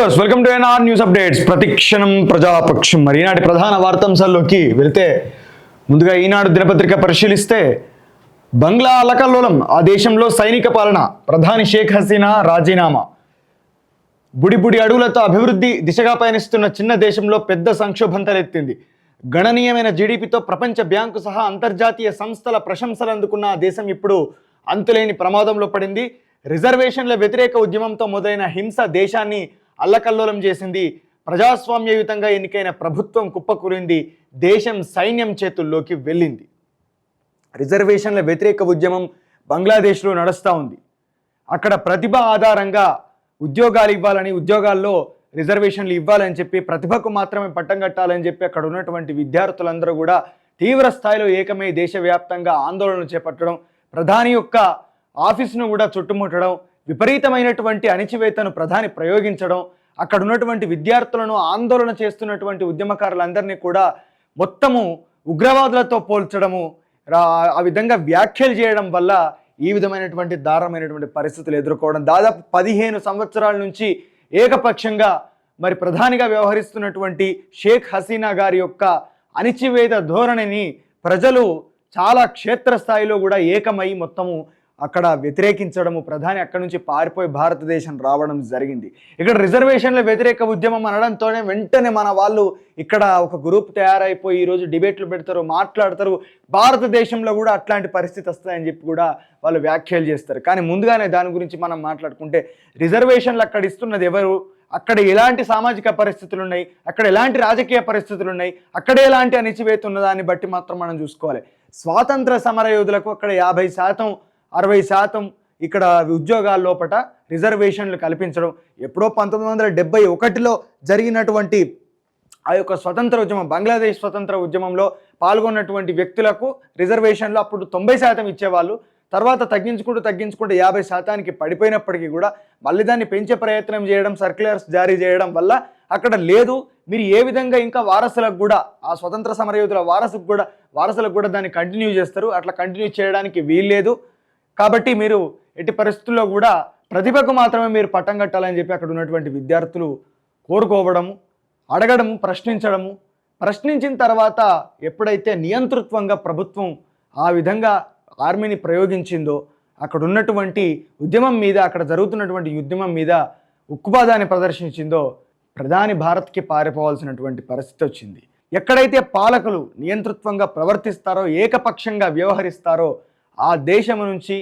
Viewers welcome to N R news updates. ప్రతిక్షణం ప్రజాపక్షం. మరి ఈనాటి ప్రధాన వార్తాంశాల్లోకి వెళితే ముందుగా ఈనాడు దినపత్రిక పరిశీలిస్తే బంగ్లా అలకల్లోలం ఆ దేశంలో సైనిక పాలన ప్రధాని షేక్ హసీనా రాజీనామా. బుడి బుడి అడుగులతో అభివృద్ధి దిశగా పయనిస్తున్న చిన్న దేశంలో పెద్ద సంక్షోభం తలెత్తింది. గణనీయమైన జీడిపితో ప్రపంచ బ్యాంకు సహా అంతర్జాతీయ సంస్థల ప్రశంసలు అందుకున్న ఆ దేశం ఇప్పుడు అంతులేని ప్రమాదంలో పడింది. రిజర్వేషన్ల వ్యతిరేక ఉద్యమంతో మొదలైన హింస దేశాన్ని అల్లకల్లోలం చేసింది. ప్రజాస్వామ్యయుతంగా ఎన్నికైన ప్రభుత్వం కుప్పకూలింది దేశం సైన్యం చేతుల్లోకి వెళ్ళింది. రిజర్వేషన్ల వ్యతిరేక ఉద్యమం బంగ్లాదేశ్లో నడుస్తూ ఉంది. అక్కడ ప్రతిభ ఆధారంగా ఉద్యోగాలు ఇవ్వాలని ఉద్యోగాల్లో రిజర్వేషన్లు ఇవ్వాలని చెప్పి ప్రతిభకు మాత్రమే పట్టం కట్టాలని చెప్పి అక్కడ ఉన్నటువంటి విద్యార్థులందరూ కూడా తీవ్ర స్థాయిలో ఏకమై దేశవ్యాప్తంగా ఆందోళనలు చేపట్టడం ప్రధాని యొక్క ఆఫీసును కూడా చుట్టుముట్టడం విపరీతమైనటువంటి అణిచివేతను ప్రధాని ప్రయోగించడం అక్కడ ఉన్నటువంటి విద్యార్థులను ఆందోళన చేస్తున్నటువంటి ఉద్యమకారులందరినీ కూడా మొత్తము ఉగ్రవాదులతో పోల్చడము ఆ విధంగా వ్యాఖ్యలు చేయడం వల్ల ఈ విధమైనటువంటి దారుణమైనటువంటి పరిస్థితులు ఎదుర్కోవడం. దాదాపు పదిహేను సంవత్సరాల నుంచి ఏకపక్షంగా మరి ప్రధానిగా వ్యవహరిస్తున్నటువంటి షేక్ హసీనా గారి యొక్క అణిచివేత ధోరణిని ప్రజలు చాలా క్షేత్రస్థాయిలో కూడా ఏకమై మొత్తము అక్కడ వ్యతిరేకించడము ప్రధాని అక్కడి నుంచి పారిపోయి భారతదేశం రావడం జరిగింది. ఇక్కడ రిజర్వేషన్ల వ్యతిరేక ఉద్యమం అనడంతోనే వెంటనే మన వాళ్ళు ఇక్కడ ఒక గ్రూప్ తయారైపోయి ఈరోజు డిబేట్లు పెడతారు మాట్లాడతారు. భారతదేశంలో కూడా అట్లాంటి పరిస్థితి వస్తాయని చెప్పి కూడా వాళ్ళు వ్యాఖ్యలు చేస్తారు. కానీ ముందుగానే దాని గురించి మనం మాట్లాడుకుంటే రిజర్వేషన్లు అక్కడ ఇస్తున్నది ఎవరు? అక్కడ ఎలాంటి సామాజిక పరిస్థితులు ఉన్నాయి? అక్కడ ఎలాంటి రాజకీయ పరిస్థితులు ఉన్నాయి? అక్కడ ఎలాంటి అణిచివేత ఉన్నదాన్ని బట్టి మాత్రం మనం చూసుకోవాలి. స్వాతంత్ర సమర యోధులకు అక్కడ యాభై శాతం అరవై శాతం ఇక్కడ ఉద్యోగాల లోపల రిజర్వేషన్లు కల్పించడం ఎప్పుడో పంతొమ్మిది వందల డెబ్బై ఒకటిలో జరిగినటువంటి ఆ యొక్క స్వతంత్ర ఉద్యమం బంగ్లాదేశ్ స్వతంత్ర ఉద్యమంలో పాల్గొన్నటువంటి వ్యక్తులకు రిజర్వేషన్లు అప్పుడు తొంభై శాతం ఇచ్చేవాళ్ళు. తర్వాత తగ్గించుకుంటూ తగ్గించుకుంటూ యాభై శాతానికి పడిపోయినప్పటికీ కూడా మళ్ళీ దాన్ని పెంచే ప్రయత్నం చేయడం సర్క్యులర్స్ జారీ చేయడం వల్ల అక్కడ లేదు. మీరు ఏ విధంగా ఇంకా వారసులకు కూడా ఆ స్వతంత్ర సమరయోధుల వారసుకు కూడా వారసులకు కూడా దాన్ని కంటిన్యూ చేస్తారు. అట్లా కంటిన్యూ చేయడానికి వీల్లేదు. కాబట్టి మీరు ఎట్టి పరిస్థితుల్లో కూడా ప్రతిభకు మాత్రమే మీరు పట్టం కట్టాలని చెప్పి అక్కడ ఉన్నటువంటి విద్యార్థులు కోరుకోవడము అడగడము ప్రశ్నించడము ప్రశ్నించిన తర్వాత ఎప్పుడైతే నియంతృత్వంగా ప్రభుత్వం ఆ విధంగా ఆర్మీని ప్రయోగించిందో అక్కడ ఉన్నటువంటి ఉద్యమం మీద అక్కడ జరుగుతున్నటువంటి ఉద్యమం మీద ఉక్కుపాదాన్ని ప్రదర్శించిందో ప్రధాని భారత్కి పారిపోవాల్సినటువంటి పరిస్థితి వచ్చింది. ఎక్కడైతే పాలకులు నియంతృత్వంగా ప్రవర్తిస్తారో ఏకపక్షంగా వ్యవహరిస్తారో ఆ దేశం నుంచి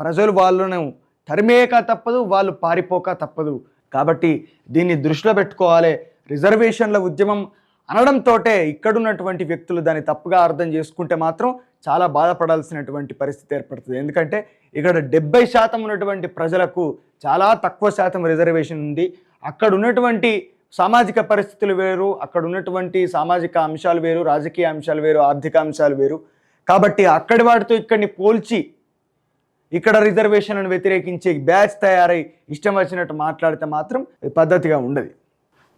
ప్రజలు వాళ్ళను తరిమేయక తప్పదు వాళ్ళు పారిపోక తప్పదు. కాబట్టి దీన్ని దృష్టిలో పెట్టుకోవాలి. రిజర్వేషన్ల ఉద్యమం అనడంతోటే ఇక్కడున్నటువంటి వ్యక్తులు దాన్ని తప్పుగా అర్థం చేసుకుంటే మాత్రం చాలా బాధపడాల్సినటువంటి పరిస్థితి ఏర్పడుతుంది. ఎందుకంటే ఇక్కడ డెబ్బై శాతం ఉన్నటువంటి ప్రజలకు చాలా తక్కువ శాతం రిజర్వేషన్ ఉంది. అక్కడ ఉన్నటువంటి సామాజిక పరిస్థితులు వేరు అక్కడ ఉన్నటువంటి సామాజిక అంశాలు వేరు రాజకీయ అంశాలు వేరు ఆర్థిక అంశాలు వేరు. కాబట్టి అక్కడి వాటితో ఇక్కడిని పోల్చి ఇక్కడ రిజర్వేషన్లను వ్యతిరేకించే బ్యాచ్ తయారై ఇష్టం వచ్చినట్టు మాట్లాడితే మాత్రం పద్ధతిగా ఉండదు.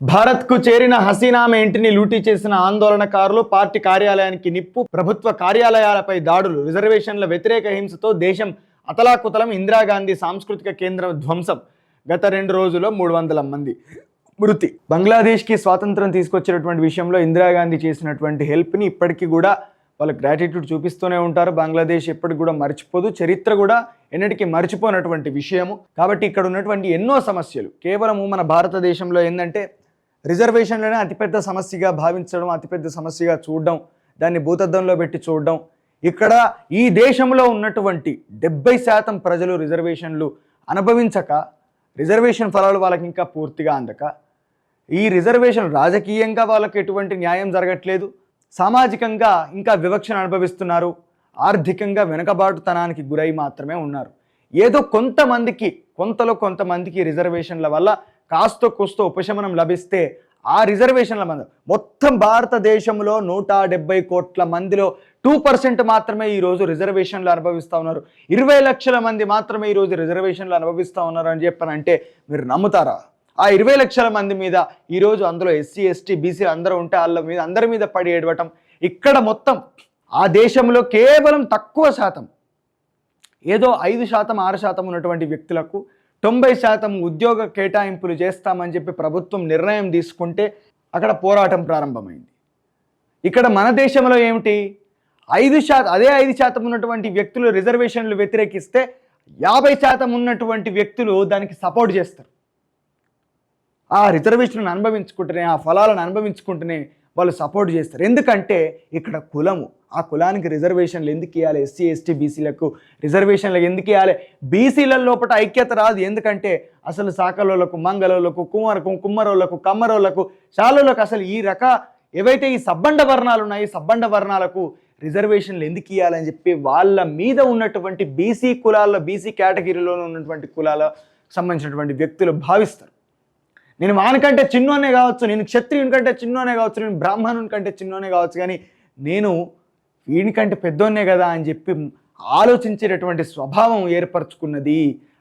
భారత్కు చేరిన హసీనా ఆమె ఇంటిని లూటీ చేసిన ఆందోళనకారులు పార్టీ కార్యాలయానికి నిప్పు ప్రభుత్వ కార్యాలయాలపై దాడులు రిజర్వేషన్ల వ్యతిరేక హింసతో దేశం అతలాకుతలం ఇందిరాగాంధీ సాంస్కృతిక కేంద్రం ధ్వంసం. గత రెండు రోజుల్లో మూడు వందల మంది మృతి. బంగ్లాదేశ్కి స్వాతంత్రం తీసుకొచ్చినటువంటి విషయంలో ఇందిరాగాంధీ చేసినటువంటి హెల్ప్ని ఇప్పటికీ కూడా వాళ్ళు గ్రాటిట్యూడ్ చూపిస్తూనే ఉంటారు. బంగ్లాదేశ్ ఎప్పటికి కూడా మర్చిపోదు. చరిత్ర కూడా ఎన్నటికీ మర్చిపోనటువంటి విషయము. కాబట్టి ఇక్కడ ఉన్నటువంటి ఎన్నో సమస్యలు. కేవలము మన భారతదేశంలో ఏంటంటే రిజర్వేషన్లనే అతిపెద్ద సమస్యగా భావించడం అతిపెద్ద సమస్యగా చూడడం దాన్ని భూతద్దంలో పెట్టి చూడడం. ఇక్కడ ఈ దేశంలో ఉన్నటువంటి డెబ్బై శాతం ప్రజలు రిజర్వేషన్లు అనుభవించక రిజర్వేషన్ ఫలాలు వాళ్ళకి ఇంకా పూర్తిగా అందక. ఈ రిజర్వేషన్ రాజకీయంగా వాళ్ళకి ఎటువంటి న్యాయం జరగట్లేదు. సామాజికంగా ఇంకా వివక్షను అనుభవిస్తున్నారు. ఆర్థికంగా వెనుకబాటుతనానికి గురై మాత్రమే ఉన్నారు. ఏదో కొంతమందికి కొంతలో కొంతమందికి రిజర్వేషన్ల వల్ల కాస్త కూస్తో ఉపశమనం లభిస్తే ఆ రిజర్వేషన్ల మంది మొత్తం భారతదేశంలో నూట డెబ్బై కోట్ల మందిలో టూ పర్సెంట్ మాత్రమే ఈరోజు రిజర్వేషన్లు అనుభవిస్తూ ఉన్నారు. ఇరవై లక్షల మంది మాత్రమే ఈరోజు రిజర్వేషన్లు అనుభవిస్తూ ఉన్నారు అని చెప్పనంటే మీరు నమ్ముతారా? ఆ ఇరవై లక్షల మంది మీద ఈరోజు అందులో ఎస్సీ ఎస్టీ బీసీ అందరూ ఉంటే వాళ్ళ మీద అందరి మీద పడి ఏడవటం. ఇక్కడ మొత్తం ఆ దేశంలో కేవలం తక్కువ శాతం ఏదో ఐదు శాతం ఆరు శాతం ఉన్నటువంటి వ్యక్తులకు తొంభై శాతం ఉద్యోగ కేటాయింపులు చేస్తామని చెప్పి ప్రభుత్వం నిర్ణయం తీసుకుంటే అక్కడ పోరాటం ప్రారంభమైంది. ఇక్కడ మన దేశంలో ఏమిటి? ఐదు శాతం అదే ఐదు శాతం ఉన్నటువంటి వ్యక్తులు రిజర్వేషన్లు వ్యతిరేకిస్తే యాభై శాతం ఉన్నటువంటి వ్యక్తులు దానికి సపోర్ట్ చేస్తారు. ఆ రిజర్వేషన్ను అనుభవించుకుంటూనే ఆ ఫలాలను అనుభవించుకుంటూనే వాళ్ళు సపోర్ట్ చేస్తారు. ఎందుకంటే ఇక్కడ కులము. ఆ కులానికి రిజర్వేషన్లు ఎందుకు ఇవ్వాలి ఎస్సీ ఎస్టీ బీసీలకు రిజర్వేషన్లు ఎందుకు ఇవ్వాలి బీసీల లోపల ఐక్యత రాదు. ఎందుకంటే అసలు సాకలోలకు మంగళోళ్ళకు కుమ్మరకు కుమ్మరోళ్ళకు కమ్మరోళ్ళకు శాలోళ్ళకు అసలు ఈ రక ఏవైతే ఈ సబ్బండ వర్ణాలు ఉన్నాయి సబ్బండ వర్ణాలకు రిజర్వేషన్లు ఎందుకు ఇవ్వాలని చెప్పి వాళ్ళ మీద ఉన్నటువంటి బీసీ కులాల్లో బీసీ కేటగిరీలో ఉన్నటువంటి కులాల సంబంధించినటువంటి వ్యక్తులు భావిస్తారు. నేను వానికంటే చిన్నోనే కావచ్చు నేను క్షత్రియుని కంటే చిన్నోనే కావచ్చు నేను బ్రాహ్మణుని కంటే చిన్నోనే కావచ్చు కానీ నేను వీనికంటే పెద్దోనే కదా అని చెప్పి ఆలోచించేటటువంటి స్వభావం ఏర్పరచుకున్నది.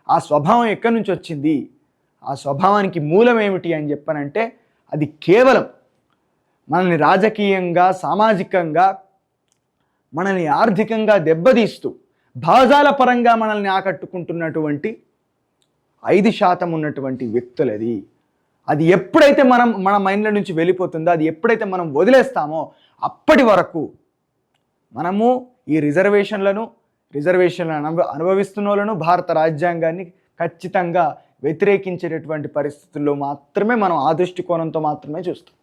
ఆ స్వభావం ఎక్కడి నుంచి వచ్చింది? ఆ స్వభావానికి మూలం ఏమిటి అని చెప్పనంటే అది కేవలం మనల్ని రాజకీయంగా సామాజికంగా మనల్ని ఆర్థికంగా దెబ్బతీస్తూ భాజాల పరంగా మనల్ని ఆకట్టుకుంటున్నటువంటి ఐదు శాతం ఉన్నటువంటి వ్యక్తులది. అది ఎప్పుడైతే మనం మన మైండ్ల నుంచి వెళ్ళిపోతుందో అది ఎప్పుడైతే మనం వదిలేస్తామో అప్పటి వరకు మనము ఈ రిజర్వేషన్లను రిజర్వేషన్లను అనుభవిస్తున్న వాళ్ళను భారత రాజ్యాంగాన్ని ఖచ్చితంగా వ్యతిరేకించేటటువంటి పరిస్థితుల్లో మాత్రమే మనం ఆ దృష్టికోణంతో మాత్రమే చూస్తాం.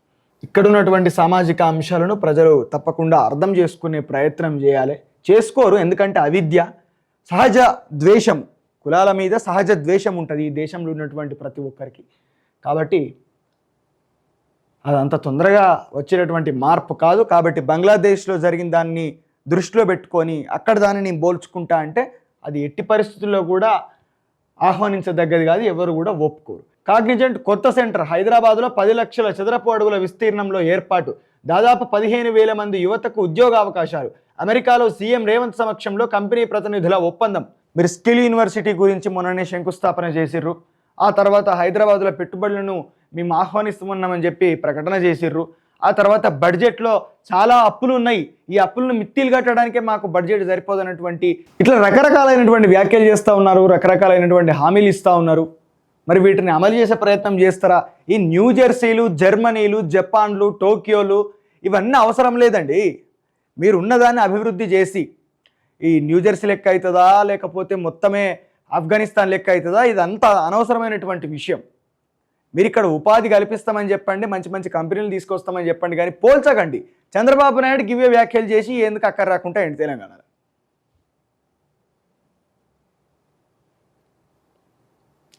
ఇక్కడ ఉన్నటువంటి సామాజిక అంశాలను ప్రజలు తప్పకుండా అర్థం చేసుకునే ప్రయత్నం చేయాలి. చేసుకోరు ఎందుకంటే అవిద్య సహజ ద్వేషం కులాల మీద సహజ ద్వేషం ఉంటుంది ఈ దేశంలో ఉన్నటువంటి ప్రతి ఒక్కరికి. కాబట్టి అది అంత తొందరగా వచ్చేటటువంటి మార్పు కాదు. కాబట్టి బంగ్లాదేశ్లో జరిగిన దాన్ని దృష్టిలో పెట్టుకొని అక్కడ దానిని పోల్చుకుంటా అంటే అది ఎట్టి పరిస్థితుల్లో కూడా ఆహ్వానించదగ్గది కాదు. ఎవరు కూడా ఒప్పుకోరు. కాగ్నిజెంట్ కొత్త సెంటర్ హైదరాబాద్లో పది లక్షల చదరపు అడుగుల విస్తీర్ణంలో ఏర్పాటు. దాదాపు పదిహేను వేల మంది యువతకు ఉద్యోగ అవకాశాలు. అమెరికాలో సీఎం రేవంత్ సమక్షంలో కంపెనీ ప్రతినిధుల ఒప్పందం. మీరు స్కిల్ యూనివర్సిటీ గురించి మొన్ననే శంకుస్థాపన చేసిర్రు. ఆ తర్వాత హైదరాబాద్లో పెట్టుబడులను మేము ఆహ్వానిస్తున్నామని చెప్పి ప్రకటన చేసిర్రు. ఆ తర్వాత బడ్జెట్లో చాలా అప్పులు ఉన్నాయి. ఈ అప్పులను మిత్తిలు కట్టడానికే మాకు బడ్జెట్ సరిపోదన్నటువంటి ఇట్లా రకరకాలైనటువంటి వ్యాఖ్యలు చేస్తూ ఉన్నారు రకరకాలైనటువంటి హామీలు ఇస్తూ ఉన్నారు. మరి వీటిని అమలు చేసే ప్రయత్నం చేస్తారా? ఈ న్యూ జెర్సీలు జర్మనీలు జపాన్లు టోక్యోలు ఇవన్నీ అవసరం లేదండి. మీరు ఉన్నదాన్ని అభివృద్ధి చేసి ఈ న్యూ జెర్సీ లెక్క అవుతుందా లేకపోతే మొత్తమే ఆఫ్ఘనిస్తాన్ లెక్క అవుతుందా? ఇదంతా అనవసరమైనటువంటి విషయం. మీరు ఇక్కడ ఉపాధి కల్పిస్తామని చెప్పండి మంచి మంచి కంపెనీలు తీసుకొస్తామని చెప్పండి కానీ పోల్చకండి. చంద్రబాబు నాయుడు గివే వ్యాఖ్యలు చేసి ఎందుకు అక్కడ రాకుండా ఏంటి తెలంగాణలో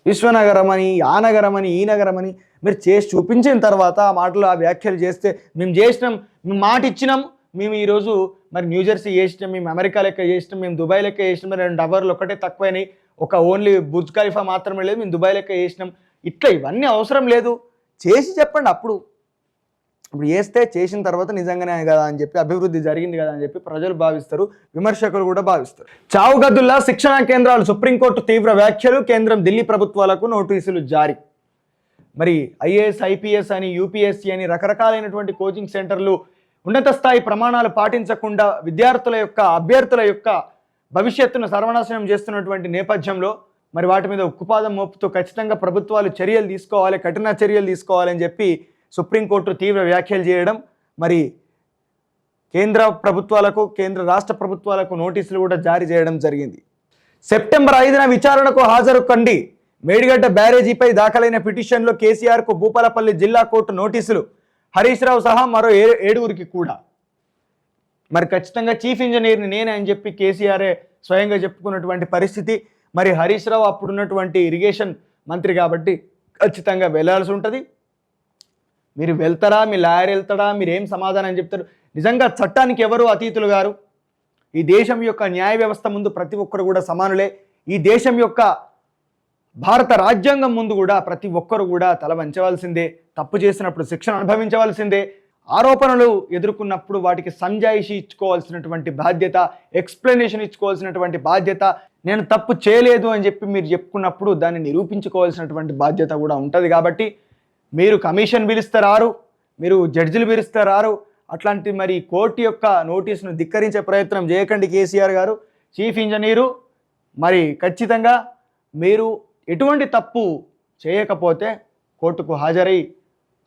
విశ్వనగరం అని ఆ నగరం అని ఈ నగరం అని మీరు చేసి చూపించిన తర్వాత ఆ మాటలు ఆ వ్యాఖ్యలు చేస్తే మేము చేసినాం మేము మాట ఇచ్చినాం మేము ఈరోజు మరి న్యూజెర్సీ చేసినాం మేము అమెరికా లెక్క చేసినాం మేము దుబాయ్ లెక్క చేసినాం మరి రెండు డబర్లు ఒకటే తక్కువైనాయి ఒక ఓన్లీ బుర్జ్ ఖలీఫా మాత్రమే లేదు మేము దుబాయ్ లెక్క చేసినాం. ఇట్లా ఇవన్నీ అవసరం లేదు. చేసి చెప్పండి అప్పుడు. ఇప్పుడు చేస్తే చేసిన తర్వాత నిజంగానే కదా అని చెప్పి అభివృద్ధి జరిగింది కదా అని చెప్పి ప్రజలు భావిస్తారు విమర్శకులు కూడా భావిస్తారు. చావు గదుల్లా శిక్షణా కేంద్రాలు సుప్రీంకోర్టు తీవ్ర వ్యాఖ్యలు కేంద్రం ఢిల్లీ ప్రభుత్వాలకు నోటీసులు జారీ. మరి ఐఏఎస్ ఐపీఎస్ అని యూపీఎస్సీ అని రకరకాలైనటువంటి కోచింగ్ సెంటర్లు ఉన్నత స్థాయి ప్రమాణాలు పాటించకుండా విద్యార్థుల యొక్క అభ్యర్థుల యొక్క భవిష్యత్తును సర్వనాశనం చేస్తున్నటువంటి నేపథ్యంలో మరి వాటి మీద ఉక్కుపాదం మోపుతూ ఖచ్చితంగా ప్రభుత్వాలు చర్యలు తీసుకోవాలి కఠిన చర్యలు తీసుకోవాలని చెప్పి సుప్రీంకోర్టు తీవ్ర వ్యాఖ్యలు చేయడం మరి కేంద్ర ప్రభుత్వాలకు కేంద్ర రాష్ట్ర ప్రభుత్వాలకు నోటీసులు కూడా జారీ చేయడం జరిగింది. సెప్టెంబర్ ఐదున విచారణకు హాజరు కండి మేడిగడ్డ బ్యారేజీపై దాఖలైన పిటిషన్లో కేసీఆర్కు భూపాలపల్లి జిల్లా కోర్టు నోటీసులు. హరీష్ రావు సహా మరో ఏడుగురికి కూడా. మరి ఖచ్చితంగా చీఫ్ ఇంజనీర్ని నేనే అని చెప్పి కేసీఆరే స్వయంగా చెప్పుకున్నటువంటి పరిస్థితి. మరి హరీష్ రావు అప్పుడున్నటువంటి ఇరిగేషన్ మంత్రి కాబట్టి ఖచ్చితంగా వెళ్ళాల్సి ఉంటుంది. మీరు వెళ్తారా మీ లాయర్ వెళ్తాడా మీరు ఏం సమాధానం చెప్తారు? నిజంగా చట్టానికి ఎవరు అతీతులు గారు? ఈ దేశం యొక్క న్యాయ వ్యవస్థ ముందు ప్రతి ఒక్కరు కూడా సమానులే. ఈ దేశం యొక్క భారత రాజ్యాంగం ముందు కూడా ప్రతి ఒక్కరు కూడా తల వంచవలసిందే. తప్పు చేసినప్పుడు శిక్షణ అనుభవించవలసిందే. ఆరోపణలు ఎదుర్కొన్నప్పుడు వాటికి సంజాయిషి ఇచ్చుకోవాల్సినటువంటి బాధ్యత ఎక్స్ప్లెనేషన్ ఇచ్చుకోవాల్సినటువంటి బాధ్యత నేను తప్పు చేయలేదు అని చెప్పి మీరు చెప్పుకున్నప్పుడు దాన్ని నిరూపించుకోవాల్సినటువంటి బాధ్యత కూడా ఉంటుంది కాబట్టి మీరు కమిషన్ పిలిస్తే రారు మీరు జడ్జిలు పిలిస్తే రారు అట్లాంటి మరి కోర్టు యొక్క నోటీసును ధిక్కరించే ప్రయత్నం చేయకండి కేసీఆర్ గారు. చీఫ్ ఇంజనీరు మరి ఖచ్చితంగా మీరు ఎటువంటి తప్పు చేయకపోతే కోర్టుకు హాజరై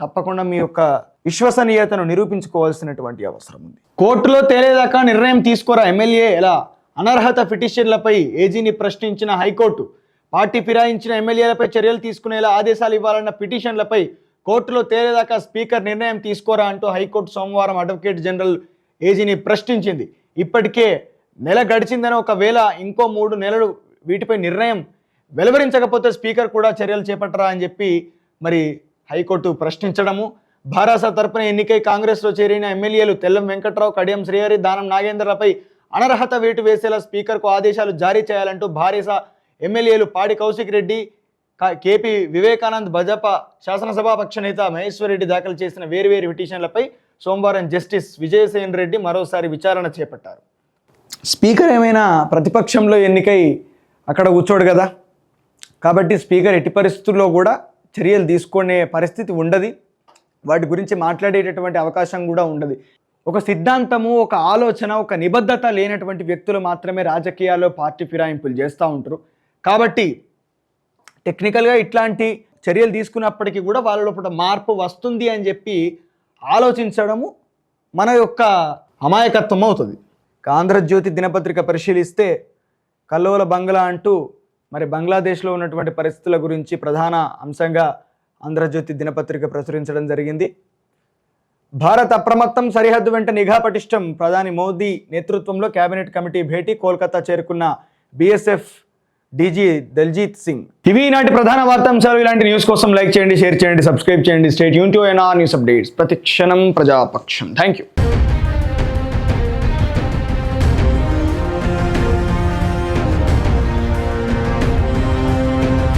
తప్పకుండా మీ యొక్క విశ్వసనీయతను నిరూపించుకోవాల్సినటువంటి అవసరం ఉంది. కోర్టులో తేలేదాకా నిర్ణయం తీసుకోరా ఎమ్మెల్యే? ఎలా? అనర్హత పిటిషన్లపై ఏజీని ప్రశ్నించిన హైకోర్టు పార్టీ ఫిరాయించిన ఎమ్మెల్యేలపై చర్యలు తీసుకునేలా ఆదేశాలు ఇవ్వాలన్న పిటిషన్లపై కోర్టులో తేలేదాకా స్పీకర్ నిర్ణయం తీసుకోరా అంటూ హైకోర్టు సోమవారం అడ్వకేట్ జనరల్ ఏజీని ప్రశ్నించింది. ఇప్పటికే నెల గడిచిందని ఒకవేళ ఇంకో మూడు నెలలు వీటిపై నిర్ణయం వెలువరించకపోతే స్పీకర్ కూడా చర్యలు చేపట్టరా అని చెప్పి మరి హైకోర్టు ప్రశ్నించడము. భారాస తరపున ఎన్నికై కాంగ్రెస్లో చేరిన ఎమ్మెల్యేలు తెల్లం వెంకట్రావు కడియం శ్రీహరి దానం నాగేంద్రలపై అనర్హత వేటు వేసేలా స్పీకర్కు ఆదేశాలు జారీ చేయాలంటూ భారీస ఎమ్మెల్యేలు పాడి కౌశిక్ రెడ్డి కా- కేపీ వివేకానంద్ భాజపా శాసనసభాపక్ష నేత మహేశ్వరరెడ్డి దాఖలు చేసిన వేరువేరు పిటిషన్లపై సోమవారం జస్టిస్ విజయసేన్ రెడ్డి మరోసారి విచారణ చేపట్టారు. స్పీకర్ ఏమైనా ప్రతిపక్షంలో ఎన్నికై అక్కడ కూర్చోడు కదా? కాబట్టి స్పీకర్ ఎట్టి పరిస్థితుల్లో కూడా చర్యలు తీసుకునే పరిస్థితి ఉండదు. వాటి గురించి మాట్లాడేటటువంటి అవకాశం కూడా ఉండదు. ఒక సిద్ధాంతము ఒక ఆలోచన ఒక నిబద్ధత లేనటువంటి వ్యక్తులు మాత్రమే రాజకీయాల్లో పార్టీ ఫిరాయింపులు చేస్తూ ఉంటారు. కాబట్టి టెక్నికల్గా ఇట్లాంటి చర్యలు తీసుకున్నప్పటికీ కూడా వాళ్ళ లోపల మార్పు వస్తుంది అని చెప్పి ఆలోచించడము మన యొక్క అమాయకత్వం అవుతుంది. ఆంధ్రజ్యోతి దినపత్రిక పరిశీలిస్తే కల్లోల బంగ్లా అంటూ మరి బంగ్లాదేశ్లో ఉన్నటువంటి పరిస్థితుల గురించి ప్రధాన అంశంగా ఆంధ్రజ్యోతి దినపత్రిక ప్రచురించడం జరిగింది. భారత్ అప్రమత్తం సరిహద్దు వెంట నిఘా పటిష్టం ప్రధాని మోదీ నేతృత్వంలో కేబినెట్ కమిటీ భేటీ కోల్కతా చేరుకున్న బీఎస్ఎఫ్ డీజీ దల్జీత్ సింగ్. ఇవి ఈనాటి ప్రధాన వార్తాంశాలు. ఇలాంటి న్యూస్ కోసం లైక్ చేయండి షేర్ చేయండి సబ్స్క్రైబ్ చేయండి. State Yoon to NR news updates. ప్రతి క్షణం ప్రజాపక్షం. Thank you